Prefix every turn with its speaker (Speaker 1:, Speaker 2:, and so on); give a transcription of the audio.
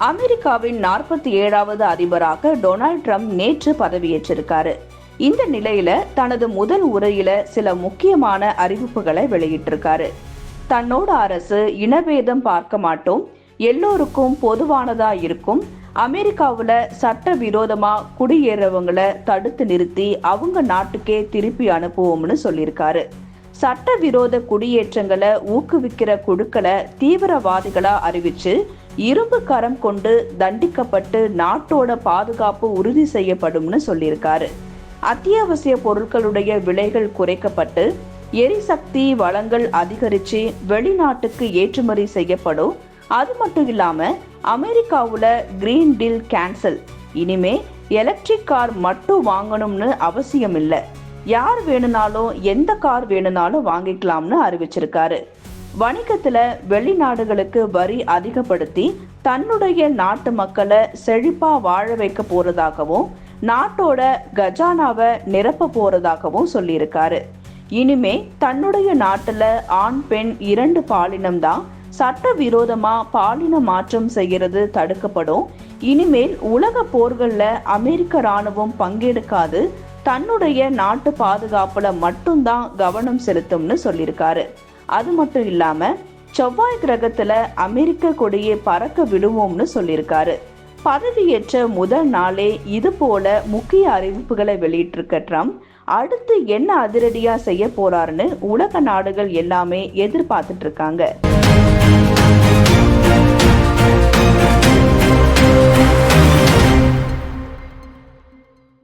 Speaker 1: அமெரிக்காவின் நாற்பத்தி ஏழாவது அதிபராக டொனால்ட் ட்ரம்ப் நேற்று பதவியேற்றிருக்காரு. இந்த நிலையில தனது முதல் உரையில சில முக்கியமான அறிவிப்புகளை வெளியிட்டிருக்காரு. தன்னோட அரசு இனபேதம் பார்க்க மாட்டோம் எல்லோருக்கும் பொதுவானதா இருக்கும் அமெரிக்காவில் சட்ட விரோதமா குடியேறவங்களை தடுத்து நிறுத்தி அவங்க நாட்டுக்கே திருப்பி அனுப்புவோம்னு சொல்லியிருக்காரு. சட்டவிரோத குடியேற்றங்களை ஊக்குவிக்கிற குழுக்களை தீவிரவாதிகளா அறிவிச்சு இரும்பு கரம் கொண்டு தண்டிக்கப்பட்டு நாட்டோட பாதுகாப்பு உறுதி செய்யப்படும்னு சொல்லியிருக்காரு. அத்தியாவசிய பொருட்களுடைய விலைகள் குறைக்கப்பட்டு எரிசக்தி வளங்கள் அதிகரித்து வெளிநாட்டுக்கு ஏற்றுமதி செய்யப்படும். அது மட்டும் இல்லாம அமெரிக்காவில் கிரீன் டீல் கேன்சல் இனிமே எலக்ட்ரிக் கார் மட்டும் வாங்கணும்னு அவசியம் இல்லை யார் வேணும்னாலும் எந்த கார் வேணும்னாலும் வாங்கிக்கலாம்னு அறிவிச்சிருக்காரு. வணிகத்துல வெளிநாடுகளுக்கு வரி அதிகப்படுத்தி தன்னுடைய நாட்டு மக்களை செழிப்பா வாழ வைக்க போறதாகவும் நாட்டோட கஜானாவை நிரப்ப போறதாகவும் சொல்லியிருக்காரு. இனிமே தன்னுடைய நாட்டுல ஆண் பெண் இரண்டு பாலினம் தான் சட்டவிரோதமா பாலின மாற்றம் செய்கிறது தடுக்கப்படும். இனிமேல் உலக போர்களில் அமெரிக்க ராணுவம் பங்கெடுக்காது தன்னுடைய நாட்டு பாதுகாப்புல மட்டும்தான் கவனம் செலுத்தும்னு சொல்லியிருக்காரு. அது மட்டும் இல்லாம செவ்வாய் கிரகத்துல அமெரிக்க கொடியை பறக்க விடுவோம்னு சொல்லியிருக்காரு. பதவியேற்ற முதல் நாளே இது போல முக்கிய அறிவிப்புகளை வெளியிட்டிருக்க ட்ரம்ப் அடுத்து என்ன அதிரடியா செய்ய போறாருன்னு உலக நாடுகள் எல்லாமே எதிர்பார்த்துட்டு இருக்காங்க.